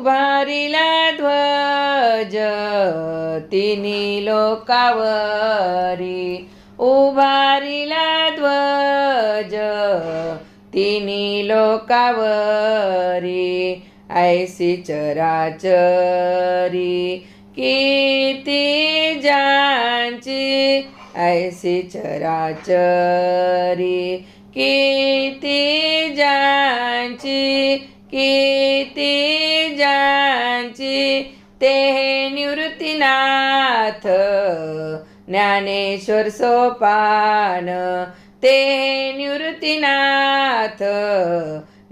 उभारिला ध्वज तिन्ही लोकावरी. उभारिला ध्वज तिन्ही लोकावरी. ऐसी चराचरी किती ज्यांची ऐसी चराचरी किती ज्यांची किती ज्यांची ते निवृत्तीनाथ. ज्ञानेश्वर सोपान ते निवृत्तीनाथ.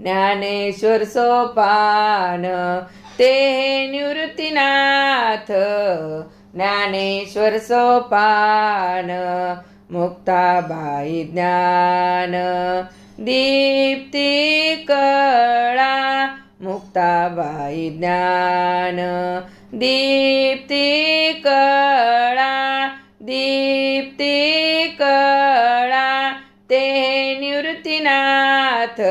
ज्ञानेश्वर सोपान ते निवृत्तीनाथ. ज्ञानेश्वर सोपान मुक्ताबाई ज्ञान. दीप्ती कळा मुक्ताबाई ज्ञान दीप्ती कळा दीप्ती कळा ते निवृत्तीनाथ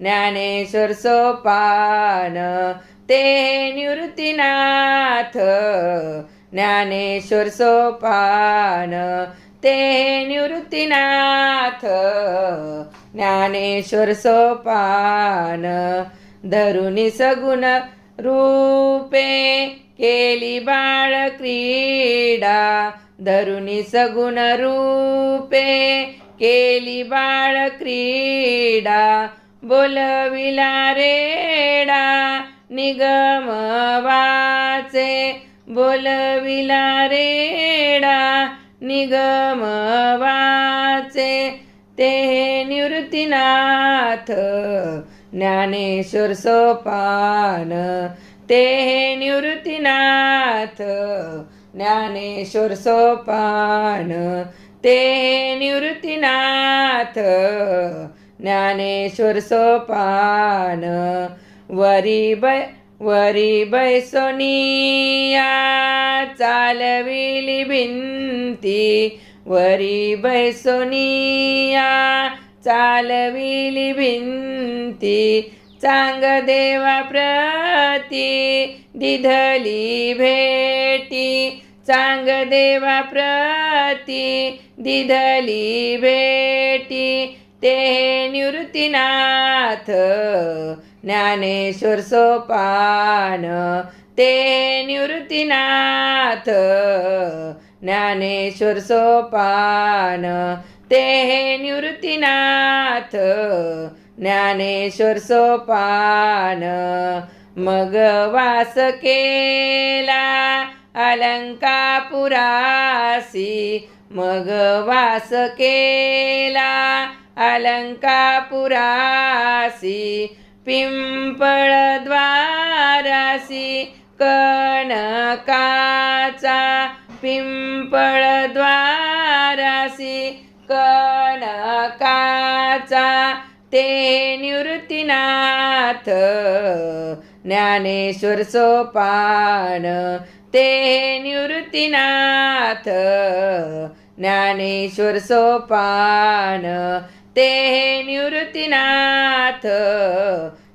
ज्ञानेश्वर सोपान ते निवृत्तीनाथ ज्ञानेश्वर सोपान ते निवृत्तीनाथ ज्ञानेश्वर सोपान धरुनी सगुण रूपे केली बाळ क्रीडा. धरुनी सगुण रूपे केली बाळ क्रीडा. बोलविला रेडा निगम वाचे. बोलविला रेडा निगम वाचे. ते निवृत्तीनाथ. ज्ञानेश्वर सोपान. ते निवृत्तीनाथ. ज्ञानेश्वर सोपान. ते निवृत्तीनाथ. ज्ञानेश्वर सोपान. वरी बै वरी बैसोनिया चालविली भिंती. वरी बैसोनिया चालविली भिंती चांग देवा प्रती दिधली भेटी. चांग देवा प्रती दिधली भेटी. ते निवृत्तीनाथ ज्ञानेश्वर सोपान. ते निवृत्तीनाथ ज्ञानेश्वर सोपान. ते निवृत्तीनाथ ज्ञानेश्वर सोपान. मग वास केला अलंकापुरासी मग वास केला अलंकापुरासी पिंपळद्वारासी कणकाचा पिंपळद्वारासी कनकाचा ते निवृत्तीनाथ ज्ञानेश्वर सोपान ते निवृत्तीनाथ ज्ञानेश्वर सोपान ते निवृत्तीनाथ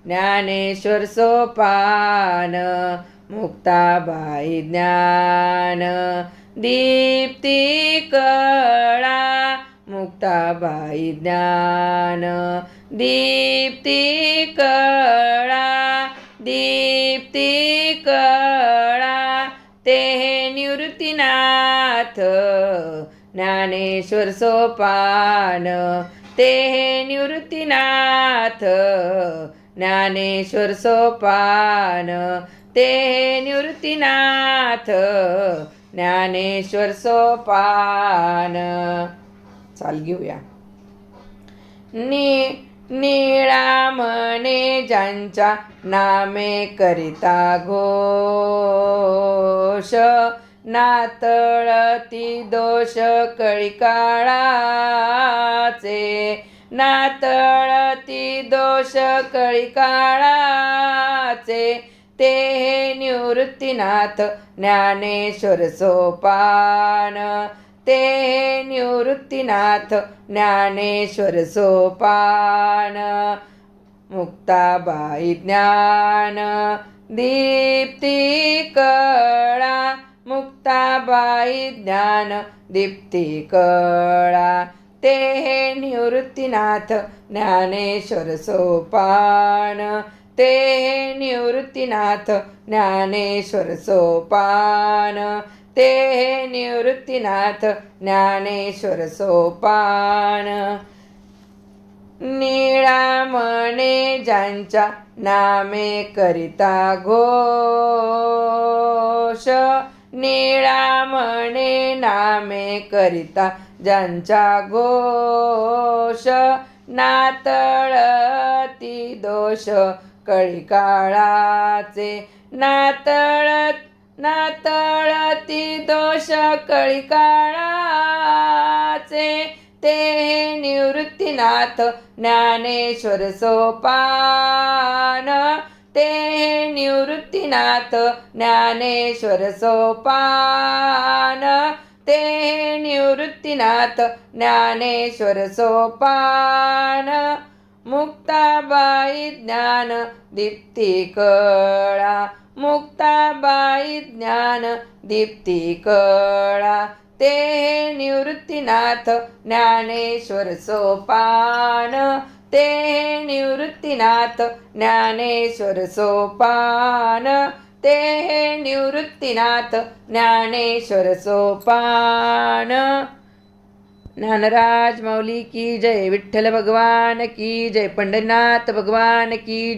ज्ञानेश्वर सोपान मुक्ताबाई ज्ञान दीप्ती कळा मुक्ताबाई ज्ञान दीप्ती कळा दीप्ती कळा ते निवृत्तीनाथ ज्ञानेश्वर सोपान ते निवृत्तीनाथ ज्ञानेश्वर सोपान ते निवृत्तीनाथ ज्ञानेश्वर सोपान. चाल घेऊया. नि निळा म्हणे ज्यांच्या नामे करिता घोष नातळती दोष कळिकाळाचे. नातळती दोष कळिकाळाचे. ते ते निवृत्तीनाथ ज्ञानेश्वर सोपान. ते निवृत्तीनाथ ज्ञानेश्वर सोपान मुक्ताबाई ज्ञान दीप्ती कळा मुक्ताबाई ज्ञान दीप्ती कळा. ते हे निवृत्तीनाथ ज्ञानेश्वर सोपान ते हे निवृत्तीनाथ ज्ञानेश्वर सोपान ते हे निवृत्तीनाथ ज्ञानेश्वर सोपान. निळामणे ज्यांच्या नामे करिता घोष निळामणे नामे करिता ज्यांच्या घोष नातळती दोष कळी काळाचे नातळत नातळती दोष कळी काळाचे ते निवृत्तीनाथ ज्ञानेश्वर सोपान. ते निवृत्तीनाथ ज्ञानेश्वर सोपान. ते निवृत्तीनाथ ज्ञानेश्वर सोपान. मुक्ताबाई ज्ञान दीप्ती कळा मुक्ताबाई ज्ञान दीप्ती कळा ते निवृत्तीनाथ ज्ञानेश्वर सोपान. ते निवृत्तीनाथ ज्ञानेश्वर सोपान. ते निवृत्तीनाथ ज्ञानेश्वर सोपान. ज्ञानराज माऊली की जय विठ्ठल भगवान की जय पंढरीनाथ भगवान की जय